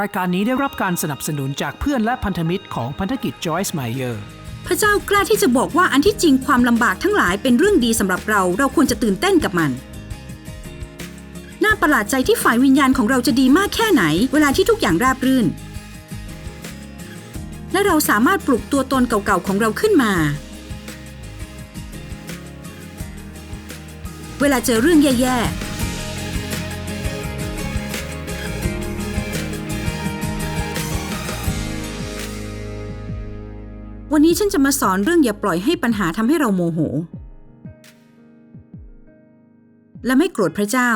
รายการนี้ได้รับการสนับสนุนจากเพื่อนและพันธมิตรของพันธกิจ Joyce Meyer พระเจ้ากล้าที่จะบอกว่าอันที่จริงความลำบากทั้งหลายเป็นเรื่องดีสำหรับเรา เราควรจะตื่นเต้นกับมัน น่าประหลาดใจที่ฝ่ายวิญญาณของเราจะดีมากแค่ไหน เวลาที่ทุกอย่างราบรื่น และเราสามารถปลุกตัวตนเก่าๆของเราขึ้นมา เวลาเจอเรื่องแย่ๆ วันนี้ฉันจะมาสอนเรื่องอย่าปล่อยให้ปัญหาทำให้เราโมโห และไม่โกรธพระเจ้า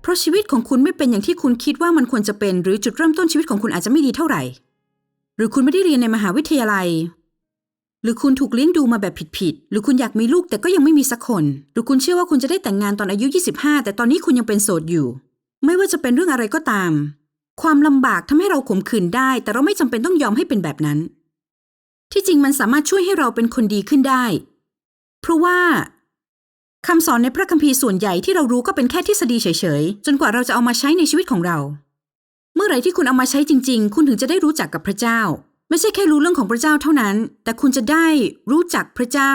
เพราะชีวิตของคุณไม่เป็นอย่างที่คุณคิดว่ามันควรจะเป็น หรือจุดเริ่มต้นชีวิตของคุณอาจจะไม่ดีเท่าไหร่ หรือคุณไม่ได้เรียนในมหาวิทยาลัย หรือคุณถูกเลี้ยงดูมาแบบผิดๆหรือคุณอยากมีลูกแต่ก็ยังไม่มีสักคน หรือคุณเชื่อว่าคุณจะได้แต่งงานตอนอายุ 25 แต่ตอนนี้คุณยังเป็นโสดอยู่ ไม่ว่าจะเป็นเรื่องอะไรก็ตาม ความลำบากทำให้เราขมขื่นได้ แต่เราไม่จำเป็นต้องยอมให้เป็นแบบนั้น ที่จริงมันสามารถช่วยให้เราเป็นคนดีขึ้นได้ เพราะว่าคำสอนในพระคัมภีร์ส่วนใหญ่ที่เรารู้ก็เป็นแค่ทฤษฎีเฉยๆ จนกว่าเราจะเอามาใช้ในชีวิตของเรา เมื่อไหร่ที่คุณเอามาใช้จริง ๆ คุณถึงจะได้รู้จักกับพระเจ้า ไม่ใช่แค่รู้เรื่องของพระเจ้าเท่านั้น แต่คุณจะได้รู้จักพระเจ้า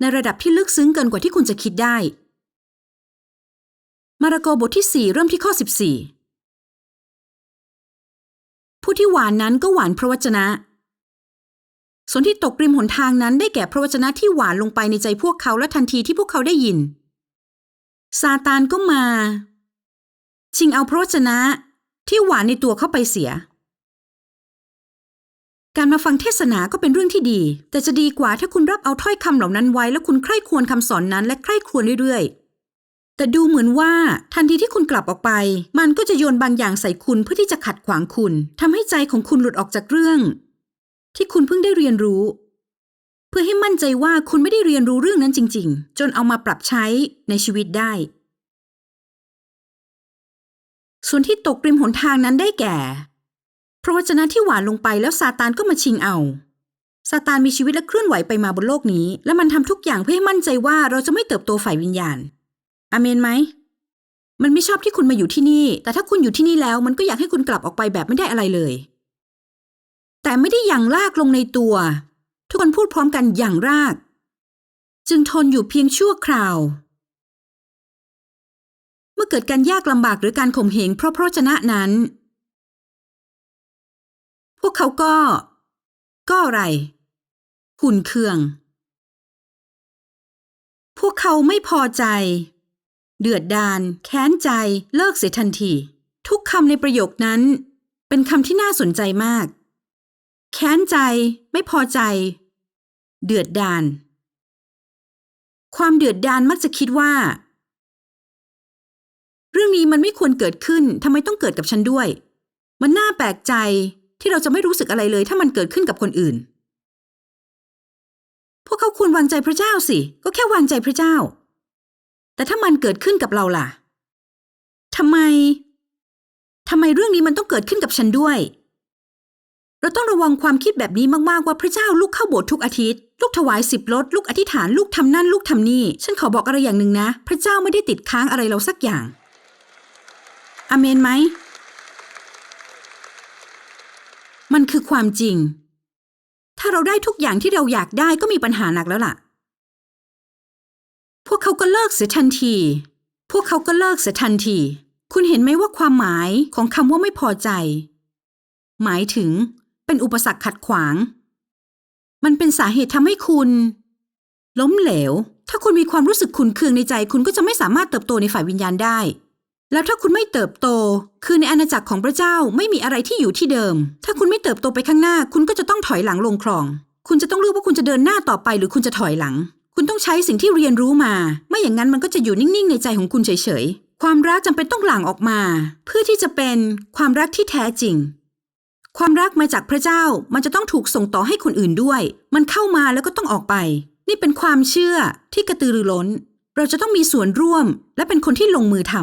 ในระดับที่ลึกซึ้งเกินกว่าที่คุณจะคิดได้ มาระโกบทที่ 4 เริ่มที่ข้อ 14 ผู้ที่หวานนั้นก็หวานพระวจนะ ส่วนที่ตกริมหนทางนั้นได้แก่พระวจนะที่หวานลงไปในใจพวกเขาและทันทีที่พวกเขาได้ยิน ซาตานก็มา ชิงเอาพระวจนะที่หวานในตัวเข้าไปเสีย การมาฟังเทศนาก็เป็นเรื่องที่ดี แต่จะดีกว่าถ้าคุณรับเอาถ้อยคำเหล่านั้นไว้ แล้วคุณใคร่ควรคำสอนนั้นและใคร่ควรเรื่อยๆ แต่ดูเหมือนว่าทันทีที่คุณกลับออกไป มันก็จะโยนบางอย่างใส่คุณเพื่อที่จะขัดขวางคุณทำให้ใจของคุณหลุดออกจากเรื่อง ที่คุณเพิ่งได้เรียนรู้ เพื่อให้มั่นใจว่าคุณไม่ได้เรียนรู้เรื่องนั้นจริง ๆ จนเอามาปรับใช้ในชีวิตได้ ส่วนที่ตกริมหนทางนั้นได้แก่พระวจนะที่หวานลงไปแล้วซาตานก็มาชิงเอาซาตานมีชีวิตและเคลื่อนไหวไปมาบนโลกนี้ และมันทำทุกอย่างเพื่อให้มั่นใจว่าเราจะไม่เติบโตฝ่ายวิญญาณ อาเมนไหม มันไม่ชอบที่คุณมาอยู่ที่นี่ แต่ถ้าคุณอยู่ที่นี่แล้ว มันก็อยากให้คุณกลับออกไปแบบไม่ได้อะไรเลย แต่ไม่ได้อย่างลากลงในตัว ทุกคนพูดพร้อมกันอย่างราก จึงทนอยู่เพียงชั่วคราว เมื่อเกิดการยากลำบากหรือการข่มเหงเพราะพระวจนะนั้น พวกเขาก็ ก็อะไรหุ่นเคือง พวกเขาไม่พอใจ เดือดดาลแค้นใจ เลิกเสียทันที ทุกคำในประโยคนั้น เป็นคำที่น่าสนใจมาก แค้นใจ ไม่พอใจ เดือดดาลความเดือดดาลมักจะคิดว่า เรื่องนี้มันไม่ควรเกิดขึ้นทำไมต้องเกิดกับฉันด้วย มันน่าแปลกใจที่เราจะไม่รู้สึกอะไรเลย ถ้ามันเกิดขึ้นกับคนอื่น พวกเขาควรวางใจพระเจ้าสิ ก็แค่วางใจพระเจ้า แต่ถ้ามันเกิดขึ้นกับเราล่ะทำไมทำไมเรื่องนี้มันต้องเกิดขึ้นกับฉันด้วย เราต้องระวังความคิดแบบนี้มากๆว่าพระเจ้าลูกเข้าโบสถ์ทุกอาทิตย์ ลูกถวายสิบลดลูกอธิษฐานลูกทำนั่นลูกทำนี่ ฉันขอบอกอะไรอย่างหนึ่งนะ พระเจ้าไม่ได้ติดค้างอะไรเราสักอย่าง อเมนไหม มันคือความจริง ถ้าเราได้ทุกอย่างที่เราอยากได้ก็มีปัญหาหนักแล้วล่ะ พวกเขาก็เลิกเสียทันที พวกเขาก็เลิกเสียทันที คุณเห็นไหมว่าความหมายของคำว่าไม่พอใจ หมายถึง เป็นอุปสรรคขัดขวาง มันเป็นสาเหตุทำให้คุณ ล้มเหลว ถ้าคุณมีความรู้สึกขุนเคืองในใจ คุณก็จะไม่สามารถเติบโตในฝ่ายวิญญาณได้ แล้วถ้าคุณไม่เติบโต คือในอาณาจักรของพระเจ้าไม่มีอะไรที่อยู่ที่เดิม ถ้าคุณไม่เติบโตไปข้างหน้า คุณก็จะต้องถอยหลังลงคลอง คุณจะต้องเลือกว่าคุณจะเดินหน้าต่อไป หรือคุณจะถอยหลัง คุณต้องใช้สิ่งที่เรียนรู้มา ไม่อย่างนั้นมันก็จะอยู่นิ่งๆ ในใจของคุณเฉยๆ ความรักจำเป็นต้องหลั่งออกมา เพื่อที่จะเป็นความรักที่แท้จริง ความรักมาจากพระเจ้ามันจะต้องถูกส่งต่อให้คนอื่นด้วย มันเข้ามาแล้วก็ต้องออกไป นี่เป็นความเชื่อที่กระตือรือร้น เราจะต้องมีส่วนร่วม และเป็นคนที่ลงมือท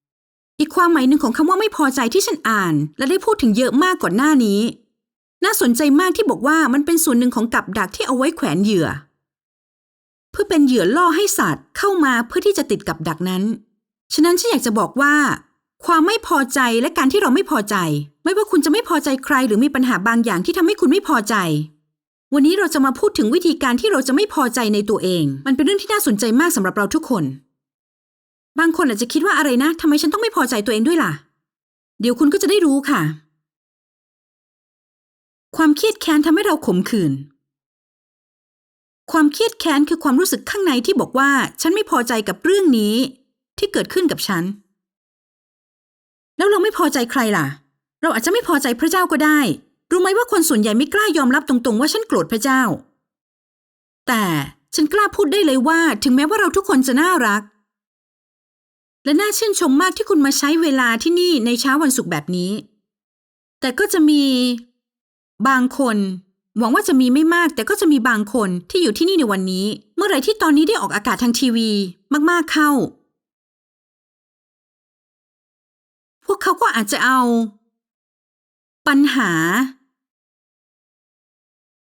ำอีกความหมายหนึ่งของคำว่าไม่พอใจที่ฉันอ่าน และได้พูดถึงเยอะมากก่อนหน้านี้ น่าสนใจมากที่บอกว่ามันเป็นส่วนหนึ่งของกับดักที่เอาไว้แขวนเหยื่อ เพื่อเป็นเหยื่อล่อให้สัตว์เข้ามาเพื่อที่จะติดกับดักนั้น ฉะนั้นฉันอยากจะบอกว่า ความไม่พอใจและการที่เราไม่พอใจ ไม่ว่าคุณจะไม่พอใจใครหรือมีปัญหาบางอย่างที่ทำให้คุณไม่พอใจ วันนี้เราจะมาพูดถึงวิธีการที่เราจะไม่พอใจในตัวเอง มันเป็นเรื่องที่น่าสนใจมากสำหรับเราทุกคน บางคนอาจจะคิดว่าอะไรนะทำไมฉันต้องไม่พอใจตัวเองด้วยล่ะ เดี๋ยวคุณก็จะได้รู้ค่ะ ความเครียดแค้นทำให้เราขมขื่น ความเครียดแค้นคือความรู้สึกข้างในที่บอกว่า ฉันไม่พอใจกับเรื่องนี้ ที่เกิดขึ้นกับฉัน แล้วเราไม่พอใจใครล่ะ เราอาจจะไม่พอใจพระเจ้าก็ได้ รู้ไหมว่าคนส่วนใหญ่ไม่กล้ายอมรับตรงๆ ว่าฉันโกรธพระเจ้า แต่ฉันกล้าพูดได้เลยว่า ถึงแม้ว่าเราทุกคนจะน่ารัก และน่าชื่นชมมากที่คุณมาใช้เวลาที่นี่ในเช้าวันศุกร์แบบนี้ แต่ก็จะมี บางคน หวังว่าจะมีไม่มากแต่ก็จะมีบางคนที่อยู่ที่นี่ในวันนี้ เมื่อไรที่ตอนนี้ได้ออกอากาศทางทีวี มากๆเข้า พวกเขาก็อาจจะเอา ปัญหา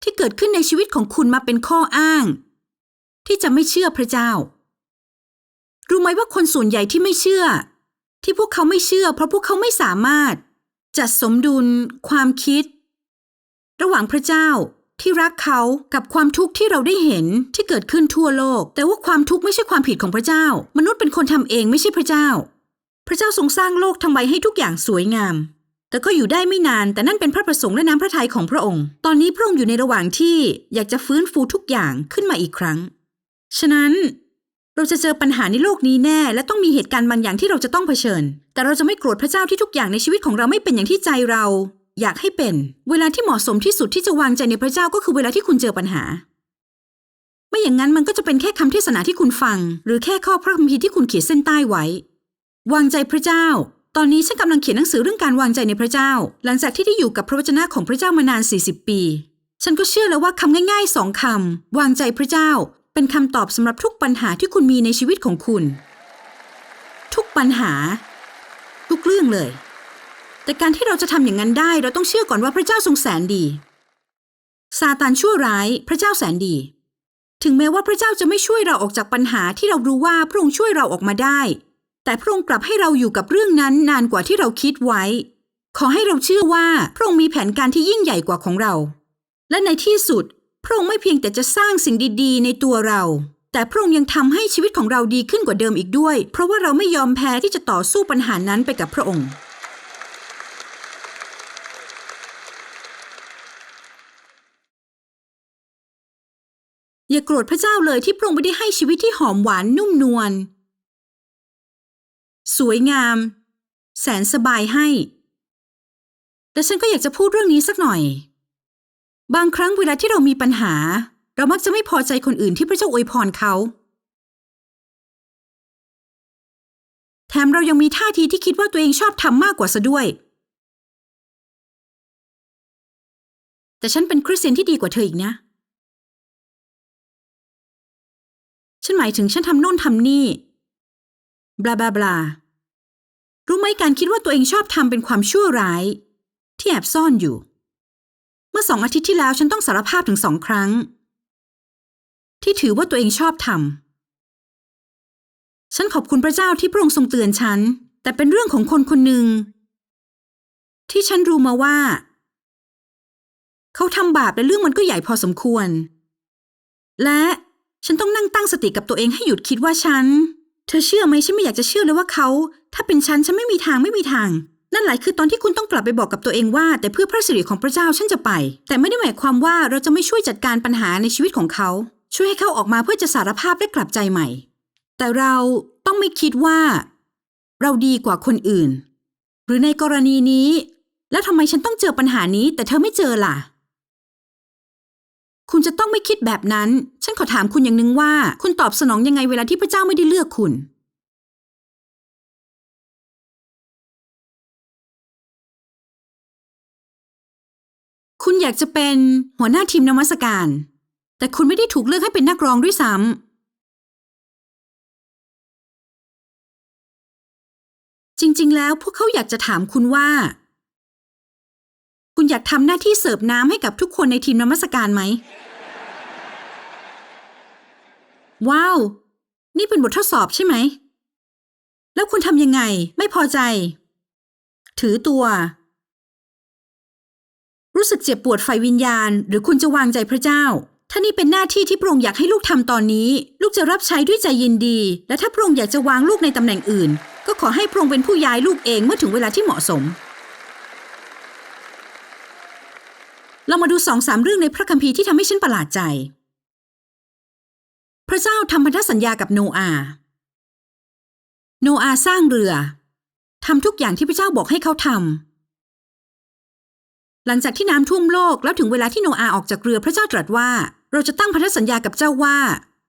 ที่เกิดขึ้นในชีวิตของคุณมาเป็นข้ออ้าง ที่จะไม่เชื่อพระเจ้า รู้ไหมว่าคนส่วนใหญ่ที่ไม่เชื่อ ที่พวกเขาไม่เชื่อ เพราะพวกเขาไม่สามารถ จัดสมดุล ความคิด ระหว่างพระเจ้าที่รักเขากับความทุกข์ที่เราได้เห็นที่เกิดขึ้นทั่วโลก แต่ว่าความทุกข์ไม่ใช่ความผิดของพระเจ้า มนุษย์เป็นคนทำเองไม่ใช่พระเจ้า พระเจ้าทรงสร้างโลกทำไว้ให้ทุกอย่างสวยงาม แต่ก็อยู่ได้ไม่นานแต่นั่นเป็นพระประสงค์และน้ำพระทัยของพระองค์ ตอนนี้พระองค์อยู่ในระหว่างที่อยากจะฟื้นฟูทุกอย่างขึ้นมาอีกครั้ง ฉะนั้นเราจะเจอปัญหาในโลกนี้แน่ และต้องมีเหตุการณ์บางอย่างที่เราจะต้องเผชิญ แต่เราจะไม่โกรธพระเจ้าที่ทุกอย่างในชีวิตของเราไม่เป็นอย่างที่ใจเรา อยากให้เป็น เวลาที่เหมาะสมที่สุดที่จะวางใจในพระเจ้าก็คือเวลาที่คุณเจอปัญหา ไม่อย่างนั้นมันก็จะเป็นแค่คำเทศนาที่คุณฟัง หรือแค่ข้อพระคัมภีร์ที่คุณเขียนเส้นใต้ไว้ วางใจพระเจ้า ตอนนี้ฉันกำลังเขียนหนังสือเรื่องการวางใจในพระเจ้า หลังจากที่ได้อยู่กับพระวจนะของพระเจ้ามานาน 40 ปี ฉันก็เชื่อแล้วว่าคำง่ายๆสองคำวางใจพระเจ้า เป็นคำตอบสำหรับทุกปัญหาที่คุณมีในชีวิตของคุณ ทุกปัญหา ทุกเรื่องเลย แต่การที่เราจะทำอย่างนั้นได้ เราต้องเชื่อก่อนว่าพระเจ้าทรงแสนดีซาตานชั่วร้าย พระเจ้าแสนดี ถึงแม้ว่าพระเจ้าจะไม่ช่วยเราออกจากปัญหาที่เรารู้ว่าพระองค์ช่วยเราออกมาได้ แต่พระองค์กลับให้เราอยู่กับเรื่องนั้นนานกว่าที่เราคิดไว้ ขอให้เราเชื่อว่าพระองค์มีแผนการที่ยิ่งใหญ่กว่าของเรา และในที่สุด พระองค์ไม่เพียงแต่จะสร้างสิ่งดีๆ ในตัวเรา แต่พระองค์ยังทำให้ชีวิตของเราดีขึ้นกว่าเดิมอีกด้วย เพราะว่าเราไม่ยอมแพ้ที่จะต่อสู้ปัญหานั้นไปกับพระองค์ อย่าโกรธพระเจ้าเลยที่พระองค์ไม่ได้ให้ชีวิตที่หอมหวานนุ่มนวล สวยงาม แสนสบายให้ แต่ฉันก็อยากจะพูดเรื่องนี้สักหน่อย บางครั้งเวลาที่เรามีปัญหา เรามักจะไม่พอใจคนอื่นที่พระเจ้าอวยพรเขา แถมเรายังมีท่าทีที่คิดว่าตัวเองชอบทำมากกว่าซะด้วย แต่ฉันเป็นคริสเตียนที่ดีกว่าเธออีกนะ ฉันหมายถึงฉันทำโน่นทำนี่ บลาบลาบลารู้ไหมการคิดว่าตัวเองชอบทำเป็นความชั่วร้าย ที่แอบซ่อนอยู่ เมื่อสองอาทิตย์ที่แล้วฉันต้องสารภาพถึงสองครั้ง ที่ถือว่าตัวเองชอบทำฉันขอบคุณพระเจ้าที่พระองค์ทรงเตือนฉัน แต่เป็นเรื่องของคนคนหนึ่ง ที่ฉันรู้มาว่า เขาทำบาปและเรื่องมันก็ใหญ่พอสมควร และ ฉันต้องนั่งตั้งสติกับตัวเองให้หยุดคิดว่าฉัน เธอเชื่อไหมฉันไม่อยากจะเชื่อเลยว่าเขา ถ้าเป็นฉันฉันไม่มีทางไม่มีทาง นั่นแหละคือตอนที่คุณต้องกลับไปบอกกับตัวเองว่า แต่เพื่อพระสิริของพระเจ้าฉันจะไป แต่ไม่ได้หมายความว่าเราจะไม่ช่วยจัดการปัญหาในชีวิตของเขา ช่วยให้เขาออกมาเพื่อจะสารภาพและกลับใจใหม่ แต่เราต้องไม่คิดว่า เราดีกว่าคนอื่น หรือในกรณีนี้ แล้วทำไมฉันต้องเจอปัญหานี้ แต่เธอไม่เจอล่ะ คุณจะต้องไม่คิดแบบนั้น ฉันขอถามคุณอย่างหนึ่งว่า คุณตอบสนองยังไงเวลาที่พระเจ้าไม่ได้เลือกคุณ คุณอยากจะเป็นหัวหน้าทีมนมัสการ แต่คุณไม่ได้ถูกเลือกให้เป็นนักร้องด้วยซ้ำจริงๆ แล้วพวกเขาอยากจะถามคุณว่า อยากทำหน้าที่เสิร์ฟน้ำให้กับทุกคนในทีมนมัสการไหม ว้าว นี่เป็นบททดสอบใช่ไหม แล้วคุณทำยังไง ไม่พอใจ ถือตัว รู้สึกเจ็บปวดไฟวิญญาณ หรือคุณจะวางใจพระเจ้า ถ้านี่เป็นหน้าที่ที่พระองค์อยากให้ลูกทำตอนนี้ ลูกจะรับใช้ด้วยใจยินดี และถ้าพระองค์อยากจะวางลูกในตำแหน่งอื่น ก็ขอให้พระองค์เป็นผู้ย้ายลูกเองเมื่อถึงเวลาที่เหมาะสม เรามาดูสองสามเรื่องในพระคัมภีร์ที่ทำให้ฉันประหลาดใจ พระเจ้าทำพันธสัญญากับโนอาห์โนอาห์สร้างเรือทำทุกอย่างที่พระเจ้าบอกให้เขาทำหลังจากที่น้ำท่วมโลกแล้วถึงเวลาที่โนอาห์ออกจากเรือพระเจ้าตรัสว่า เราจะตั้งพันธสัญญากับเจ้าว่า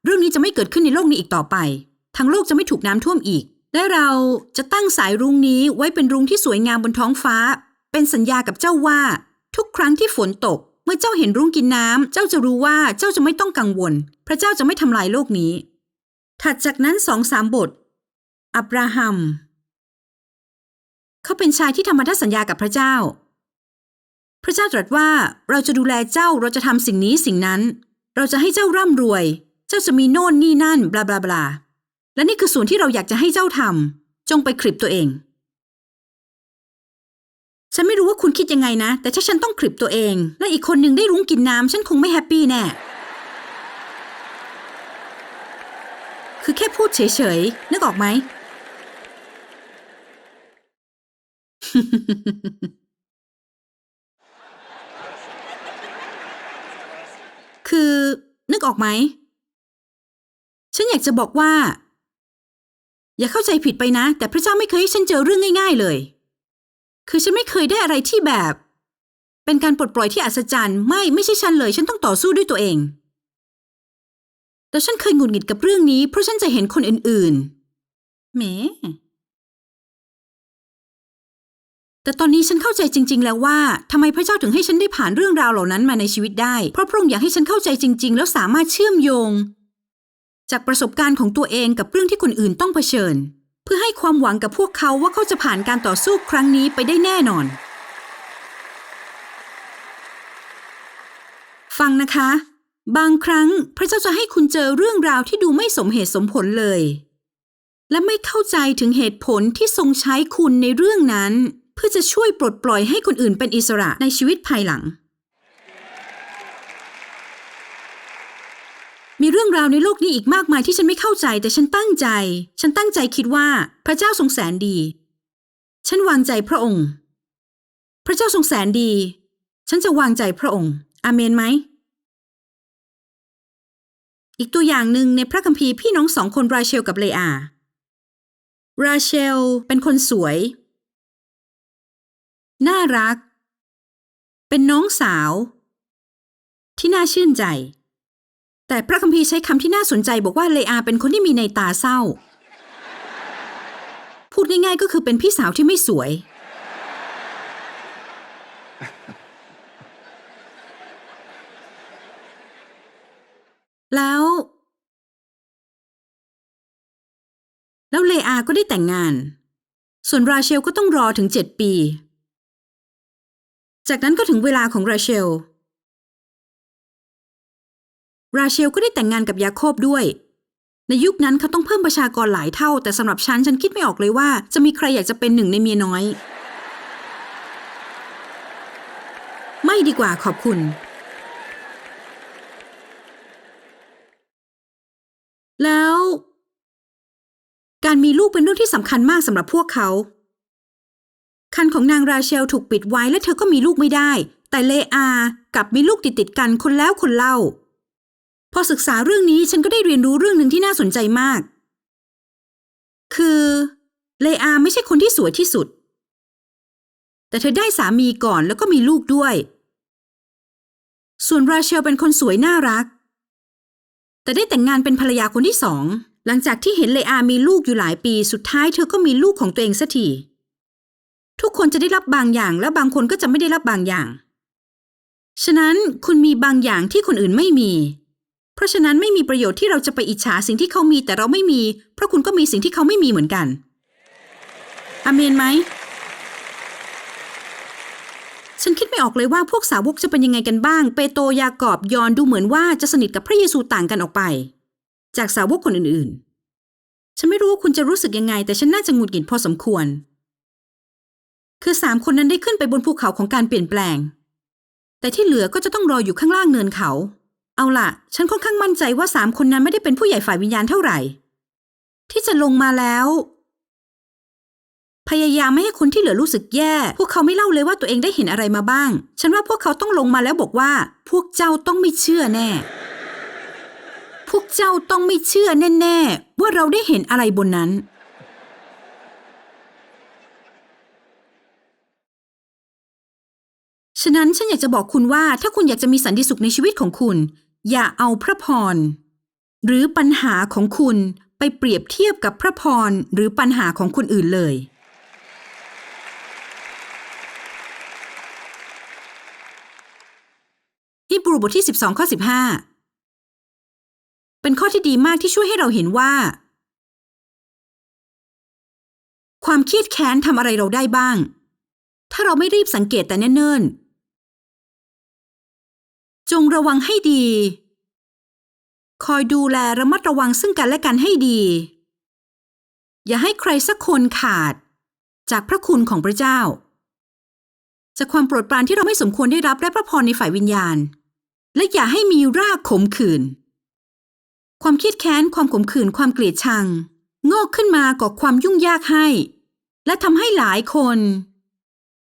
เรื่องนี้จะไม่เกิดขึ้นในโลกนี้อีกต่อไปทั้งโลกจะไม่ถูกน้ำท่วมอีก และเราจะตั้งสายรุ้งนี้ไว้เป็นรุ้งที่สวยงามบนท้องฟ้า เป็นสัญญากับเจ้าว่า ทุกครั้งที่ฝนตก เมื่อเจ้าเห็นรุ้งกินน้ำ เจ้าจะรู้ว่าเจ้าจะไม่ต้องกังวล พระเจ้าจะไม่ทำลายโลกนี้ ถัดจากนั้นสองสามบท อับราฮัม เขาเป็นชายที่ทำพันธสัญญากับพระเจ้า พระเจ้าตรัสว่าเราจะดูแลเจ้าเราจะทำสิ่งนี้สิ่งนั้น เราจะให้เจ้าร่ำรวย เจ้าจะมีโน่นนี่นั่นบลาบลาบลาและนี่คือส่วนที่เราอยากจะให้เจ้าทำจงไปคลิปตัวเอง ฉันไม่รู้ว่าคุณคิดยังไงนะ แต่ถ้าฉันต้องคลิปตัวเอง และอีกคนหนึ่งได้รุ้งกินน้ำฉันคงไม่แฮปปี้แน่ คือแค่พูดเฉยๆ นึกออกไหม คือนึกออกไหม ฉันอยากจะบอกว่า อย่าเข้าใจผิดไปนะ แต่พระเจ้าไม่เคยให้ฉันเจอเรื่องง่าย ๆ เลย คือฉันไม่เคยได้อะไรที่แบบ เป็นการปลดปล่อยที่อัศจรรย์ ไม่ไม่ใช่ฉันเลย ฉันต้องต่อสู้ด้วยตัวเองแล้วฉันเคยหงุดหงิดกับเรื่องนี้ เพราะฉันจะเห็นคนอื่นๆแหมแต่ตอนนี้ฉันเข้าใจจริง ๆ แล้วว่าทำไมพระเจ้าถึงให้ฉันได้ผ่านเรื่องราวเหล่านั้นมาในชีวิตได้ เพราะพระองค์อยากให้ฉันเข้าใจจริง ๆ แล้วสามารถเชื่อมโยง จากประสบการณ์ของตัวเองกับเรื่องที่คนอื่นต้องเผชิญ เพื่อให้ความหวังกับพวกเขาว่าเขาจะผ่านการต่อสู้ครั้งนี้ไปได้แน่นอน ฟังนะคะ บางครั้งพระเจ้าจะให้คุณเจอเรื่องราวที่ดูไม่สมเหตุสมผลเลย และไม่เข้าใจถึงเหตุผลที่ทรงใช้คุณในเรื่องนั้น เพื่อจะช่วยปลดปล่อยให้คนอื่นเป็นอิสระในชีวิตภายหลัง มีเรื่องราวในโลกนี้อีกมากมายที่ฉันไม่เข้าใจ แต่ฉันตั้งใจ ฉันตั้งใจคิดว่าพระเจ้าทรงแสนดี ฉันวางใจพระองค์ พระเจ้าทรงแสนดี ฉันจะวางใจพระองค์ อาเมนไหม อีกตัวอย่างหนึ่งในพระคัมภีร์พี่น้องสองคนราเชลกับเลอา ราเชลเป็นคนสวย น่ารัก เป็นน้องสาว ที่น่าชื่นใจ แต่พระคัมภีร์ใช้คำที่น่าสนใจบอกว่าเลอาเป็นคนที่มีในตาเศร้า พูดง่ายๆก็คือเป็นพี่สาวที่ไม่สวย แล้ว แล้วเลอาก็ได้แต่งงาน ส่วนราเชลก็ต้องรอถึงเจ็ดปี จากนั้นก็ถึงเวลาของราเชล ราเชลก็ได้แต่งงานกับยาโคบด้วย ในยุคนั้นเขาต้องเพิ่มประชากรหลายเท่า แต่สำหรับฉันฉันคิดไม่ออกเลยว่า จะมีใครอยากจะเป็นหนึ่งในเมียน้อย ไม่ดีกว่าขอบคุณ แล้ว การมีลูกเป็นเรื่องที่สำคัญมากสำหรับพวกเขาคันของนางราเชลถูกปิดไว้และเธอก็มีลูกไม่ได้ แต่เลอากับมีลูกติดติดกันคนแล้วคนเล่า พอศึกษาเรื่องนี้ฉันก็ได้เรียนรู้เรื่องหนึ่งที่น่าสนใจมาก คือเลอาไม่ใช่คนที่สวยที่สุด แต่เธอได้สามีก่อนแล้วก็มีลูกด้วย ส่วนราเชลเป็นคนสวยน่ารัก แต่ได้แต่งงานเป็นภรรยาคนที่สอง หลังจากที่เห็นเลอามีลูกอยู่หลายปี สุดท้ายเธอก็มีลูกของตัวเองสักทีทุกคนจะได้รับบางอย่างและบางคนก็จะไม่ได้รับบางอย่าง ฉะนั้นคุณมีบางอย่างที่คนอื่นไม่มี เพราะฉะนั้นไม่มีประโยชน์ที่เราจะไปอิจฉาสิ่งที่เขามีแต่เราไม่มี เพราะคุณก็มีสิ่งที่เขาไม่มีเหมือนกันอาเมนไหม ฉันคิดไม่ออกเลยว่าพวกสาวกจะเป็นยังไงกันบ้าง เปโตรยากอบยอนดูเหมือนว่าจะสนิทกับพระเยซูต่างกันออกไป จากสาวกคนอื่นๆ ฉันไม่รู้ว่าคุณจะรู้สึกยังไง แต่ฉันน่าจะหงุดหงิดพอสมควร คือสามคนนั้นได้ขึ้นไปบนภูเขาของการเปลี่ยนแปลง แต่ที่เหลือก็จะต้องรออยู่ข้างล่างเนินเขา เอาล่ะ ฉันค่อนข้างมั่นใจว่าสามคนนั้นไม่ได้เป็นผู้ใหญ่ฝ่ายวิญญาณเท่าไหร่ ที่จะลงมาแล้ว พยายามไม่ให้คนที่เหลือรู้สึกแย่ พวกเขาไม่เล่าเลยว่าตัวเองได้เห็นอะไรมาบ้าง ฉันว่าพวกเขาต้องลงมาแล้วบอกว่า พวกเจ้าต้องไม่เชื่อแน่ พวกเจ้าต้องไม่เชื่อแน่ ๆ ว่าเราได้เห็นอะไรบนนั้น ฉะนั้นฉันอยากจะบอกคุณว่าถ้าคุณอยากจะมีสันติสุขในชีวิตของคุณ อย่าเอาพระพร หรือปัญหาของคุณไปเปรียบเทียบกับพระพรหรือปัญหาของคนอื่นเลยฮีบรูบทที่ 12 ข้อ 15 เป็นข้อที่ดีมากที่ช่วยให้เราเห็นว่า ความเครียดแค้นทำอะไรเราได้บ้าง ถ้าเราไม่รีบสังเกตแต่เนิ่นๆ จงระวังให้ดี คอยดูแลระมัดระวังซึ่งกันและกันให้ดี อย่าให้ใครสักคนขาด จากพระคุณของพระเจ้า จากความโปรดปรานที่เราไม่สมควรได้รับและพระพรในฝ่ายวิญญาณ และอย่าให้มีรากขมขื่น ความเครียดแค้นความขมขื่นความเกลียดชัง งอกขึ้นมาก่อความยุ่งยากให้ และทำให้หลายคน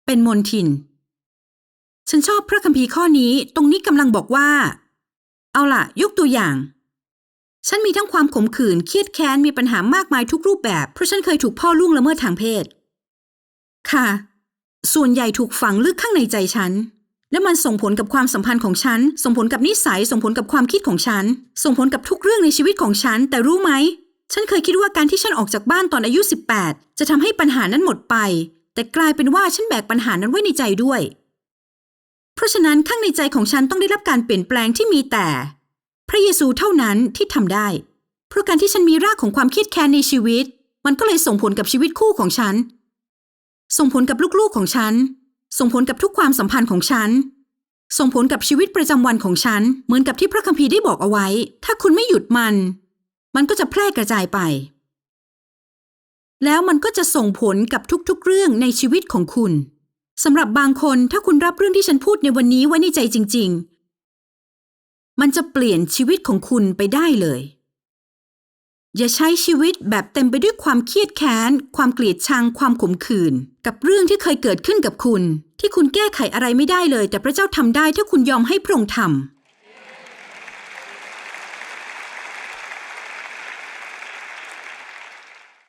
เป็นมนทิน ฉันชอบพระคัมภีร์ข้อนี้ตรงนี้กำลังบอกว่า เอาล่ะ ยกตัวอย่าง ฉันมีทั้งความขมขื่นเครียดแค้นมีปัญหามากมายทุกรูปแบบ เพราะฉันเคยถูกพ่อล่วงละเมิดทางเพศ ค่ะ ส่วนใหญ่ถูกฝังลึกข้างในใจฉัน และมันส่งผลกับความสัมพันธ์ของฉัน ส่งผลกับนิสัย ส่งผลกับความคิดของฉัน ส่งผลกับทุกเรื่องในชีวิตของฉัน แต่รู้ไหม ฉันเคยคิดว่าการที่ฉันออกจากบ้านตอนอายุ 18 จะทำให้ปัญหานั้นหมดไป แต่กลายเป็นว่าฉันแบกปัญหานั้นไว้ในใจด้วย เพราะฉะนั้นข้างในใจของฉันต้องได้รับการเปลี่ยนแปลงที่มีแต่ พระเยซูเท่านั้นที่ทำได้ เพราะการที่ฉันมีรากของความเครียดแค้นในชีวิต มันก็เลยส่งผลกับชีวิตคู่ของฉัน ส่งผลกับลูกๆของฉัน ส่งผลกับทุกความสัมพันธ์ของฉัน ส่งผลกับชีวิตประจำวันของฉัน เหมือนกับที่พระคัมภีร์ได้บอกเอาไว้ ถ้าคุณไม่หยุดมัน มันก็จะแพร่กระจายไป แล้วมันก็จะส่งผลกับทุกๆเรื่องในชีวิตของคุณ สำหรับบางคนถ้าคุณรับเรื่องที่ฉันพูดในวันนี้ไว้ในใจจริง ๆ มันจะเปลี่ยนชีวิตของคุณไปได้เลย อย่าใช้ชีวิตแบบเต็มไปด้วยความเครียดแค้น ความเกลียดชัง ความขมขื่น กับเรื่องที่เคยเกิดขึ้นกับคุณ ที่คุณแก้ไขอะไรไม่ได้เลย แต่พระเจ้าทำได้ถ้าคุณยอมให้พระองค์ทำ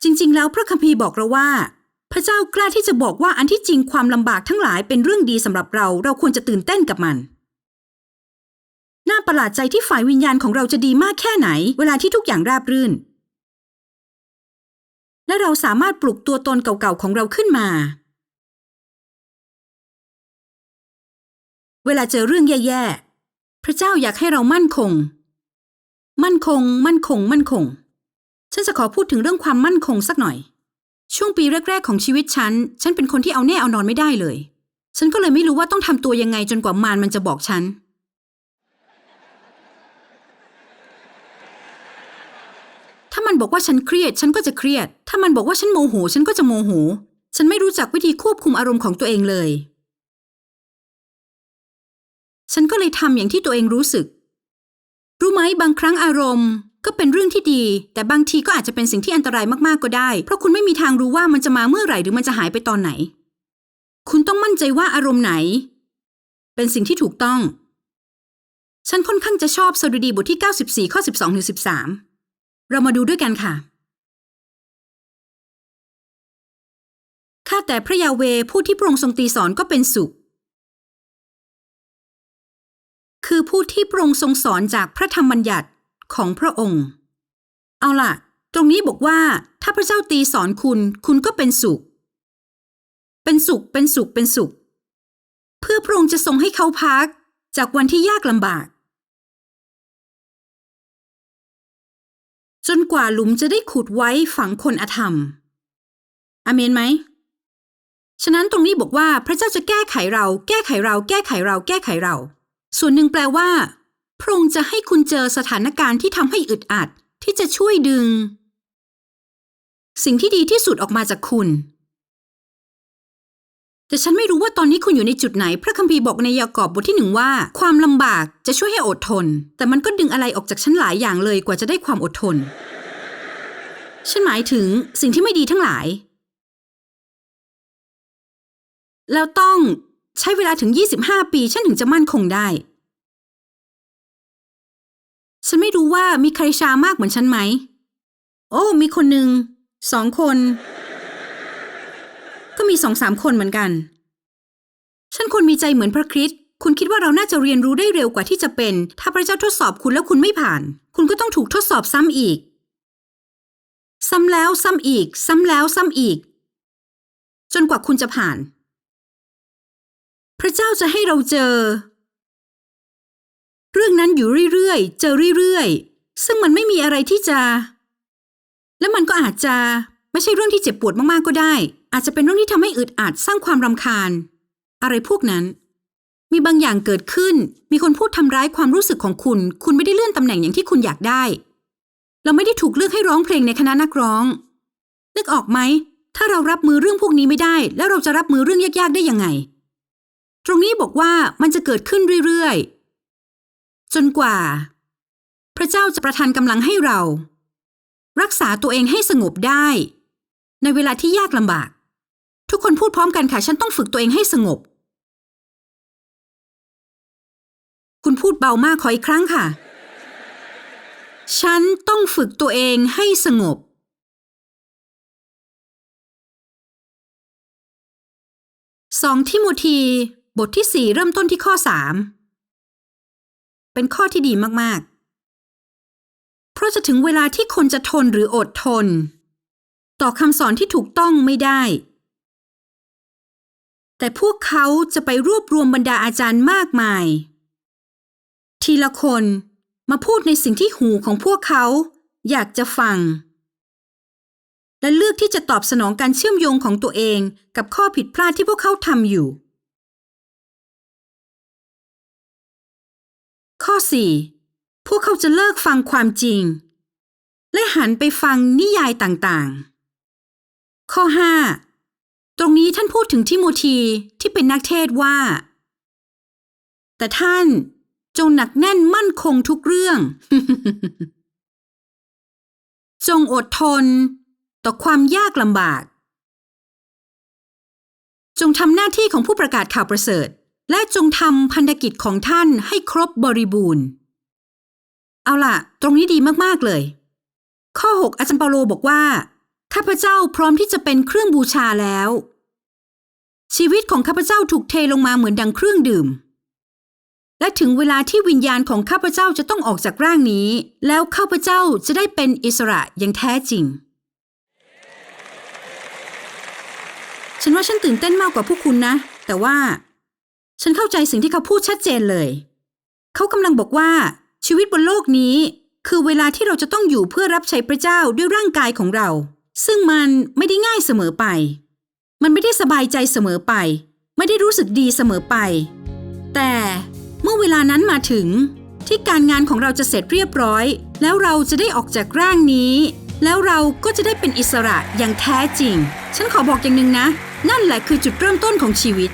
จริงๆ แล้วพระคัมภีร์บอกเราว่า พระเจ้ากล้าที่จะบอกว่าอันที่จริงความลำบากทั้งหลายเป็นเรื่องดีสำหรับเรา เราควรจะตื่นเต้นกับมัน น่าประหลาดใจที่ฝ่ายวิญญาณของเราจะดีมากแค่ไหน เวลาที่ทุกอย่างราบรื่น และเราสามารถปลุกตัวตนเก่าๆของเราขึ้นมา เวลาเจอเรื่องแย่ๆ พระเจ้าอยากให้เรามั่นคง มั่นคง มั่นคง มั่นคง ฉันจะขอพูดถึงเรื่องความมั่นคงสักหน่อย ช่วงปีแรก ๆ ของชีวิตฉัน ฉันเป็นคนที่เอาแน่เอานอนไม่ได้เลย ฉันก็เลยไม่รู้ว่าต้องทำตัวยังไงจนกว่ามารมันจะบอกฉัน ถ้ามันบอกว่าฉันเครียด ฉันก็จะเครียด ถ้ามันบอกว่าฉันโมโห ฉันก็จะโมโห ฉันไม่รู้จักวิธีควบคุมอารมณ์ของตัวเองเลย ฉันก็เลยทำอย่างที่ตัวเองรู้สึก รู้ไหมบางครั้งอารมณ์ ก็เป็นเรื่องที่ดี แต่บางทีก็อาจจะเป็นสิ่งที่อันตรายมากๆก็ได้ เพราะคุณไม่มีทางรู้ว่ามันจะมาเมื่อไหร่หรือมันจะหายไปตอนไหน คุณต้องมั่นใจว่าอารมณ์ไหน เป็นสิ่งที่ถูกต้อง ฉันค่อนข้างจะชอบสดุดีบทที่ 94 ข้อ 12ถึง13 เรามาดูด้วยกันค่ะ ข้าแต่พระยาเวผู้ที่พระองค์ทรงตีสอนก็เป็นสุข คือผู้ที่พระองค์ทรงสอนจากพระธรรมบัญญัติ ของพระองค์ เอาล่ะ ตรงนี้บอกว่า ถ้าพระเจ้าตีสอนคุณ คุณก็เป็นสุข เป็นสุข เป็นสุข เป็นสุข เพื่อพระองค์จะทรงให้เขาพัก จากวันที่ยากลำบาก จนกว่าหลุมจะได้ขุดไว้ฝังคนอธรรม อเมนไหมฉะนั้นตรงนี้บอกว่าพระเจ้าจะแก้ไขเรา แก้ไขเรา แก้ไขเรา แก้ไขเรา ส่วนหนึ่งแปลว่า พระองค์จะให้คุณเจอสถานการณ์ที่ทำให้อึดอัดที่จะช่วยดึง สิ่งที่ดีที่สุดออกมาจากคุณ แต่ฉันไม่รู้ว่าตอนนี้คุณอยู่ในจุดไหน พระคัมภีร์บอกในยากอบบทที่หนึ่งว่า ความลำบากจะช่วยให้อดทน แต่มันก็ดึงอะไรออกจากฉันหลายอย่างเลยกว่าจะได้ความอดทน ฉันหมายถึงสิ่งที่ไม่ดีทั้งหลาย แล้วต้องใช้เวลาถึง 25 ปีฉันถึงจะมั่นคงได้ ฉันไม่รู้ว่ามีใครชามากเหมือนฉันไหม โอ้ มีคนหนึ่ง สองคน ก็มีสองสามคนเหมือนกัน ฉันควรมีใจเหมือนพระคริสต์ คุณคิดว่าเราน่าจะเรียนรู้ได้เร็วกว่าที่จะเป็น ถ้าพระเจ้าทดสอบคุณแล้วคุณไม่ผ่าน คุณก็ต้องถูกทดสอบซ้ำอีก ซ้ำแล้วซ้ำอีก ซ้ำแล้วซ้ำอีก จนกว่าคุณจะผ่าน พระเจ้าจะให้เราเจอ เรื่องนั้นอยู่เรื่อยๆ เจอเรื่อยๆ ซึ่งมันไม่มีอะไรที่จะ และมันก็อาจจะไม่ใช่เรื่องที่เจ็บปวดมากๆก็ได้ อาจจะเป็นเรื่องที่ทำให้อึดอัดสร้างความรำคาญ อะไรพวกนั้น มีบางอย่างเกิดขึ้น มีคนพูดทำร้ายความรู้สึกของคุณ คุณไม่ได้เลื่อนตำแหน่งอย่างที่คุณอยากได้ เราไม่ได้ถูกเลือกให้ร้องเพลงในคณะนักร้อง นึกออกไหม ถ้าเรารับมือเรื่องพวกนี้ไม่ได้ แล้วเราจะรับมือเรื่องยากๆได้ยังไง ตรงนี้บอกว่ามันจะเกิดขึ้นเรื่อยๆ จนกว่า พระเจ้าจะประทานกำลังให้เรา รักษาตัวเองให้สงบได้ ในเวลาที่ยากลำบาก ทุกคนพูดพร้อมกันค่ะฉันต้องฝึกตัวเองให้สงบ คุณพูดเบามากขออีกครั้งค่ะ ฉันต้องฝึกตัวเองให้สงบสองทิโมธี บทที่สี่เริ่มต้นที่ข้อสาม เป็นข้อที่ดีมากๆ เพราะจะถึงเวลาที่คนจะทนหรืออดทน ต่อคำสอนที่ถูกต้องไม่ได้ แต่พวกเขาจะไปรวบรวมบรรดาอาจารย์มากมาย ทีละคนมาพูดในสิ่งที่หูของพวกเขาอยากจะฟัง และเลือกที่จะตอบสนองการเชื่อมโยงของตัวเองกับข้อผิดพลาดที่พวกเขาทำอยู่ ข้อ 4 พวกเขาจะเลิกฟังความจริง และหันไปฟังนิยายต่างๆ ข้อ 5 ตรงนี้ท่านพูดถึงทิโมธีที่เป็นนักเทศว่า แต่ท่านจงหนักแน่นมั่นคงทุกเรื่อง จงอดทน ต่อความยากลำบาก จงทำหน้าที่ของผู้ประกาศข่าวประเสริฐ และจงทำพันธกิจของท่านให้ครบบริบูรณ์ เอาล่ะ ตรงนี้ดีมาก ๆ เลย ข้อ 6 อาจารย์เปาโลบอกว่าข้าพเจ้าพร้อมที่จะเป็นเครื่องบูชาแล้ว ชีวิตของข้าพเจ้าถูกเทลงมาเหมือนดังเครื่องดื่ม และถึงเวลาที่วิญญาณของข้าพเจ้าจะต้องออกจากร่างนี้ แล้วข้าพเจ้าจะได้เป็นอิสระอย่างแท้จริง ฉันว่าฉันตื่นเต้นมากกว่าพวกคุณนะ แต่ว่า ฉันเข้าใจสิ่งที่เขาพูดชัดเจนเลย เขากำลังบอกว่าชีวิตบนโลกนี้ คือเวลาที่เราจะต้องอยู่เพื่อรับใช้พระเจ้าด้วยร่างกายของเรา ซึ่งมันไม่ได้ง่ายเสมอไป มันไม่ได้สบายใจเสมอไป ไม่ได้รู้สึกดีเสมอไป แต่เมื่อเวลานั้นมาถึง ที่การงานของเราจะเสร็จเรียบร้อย แล้วเราจะได้ออกจากร่างนี้ แล้วเราก็จะได้เป็นอิสระอย่างแท้จริง ฉันขอบอกอย่างหนึ่งนะ นั่นแหละคือจุดเริ่มต้นของชีวิต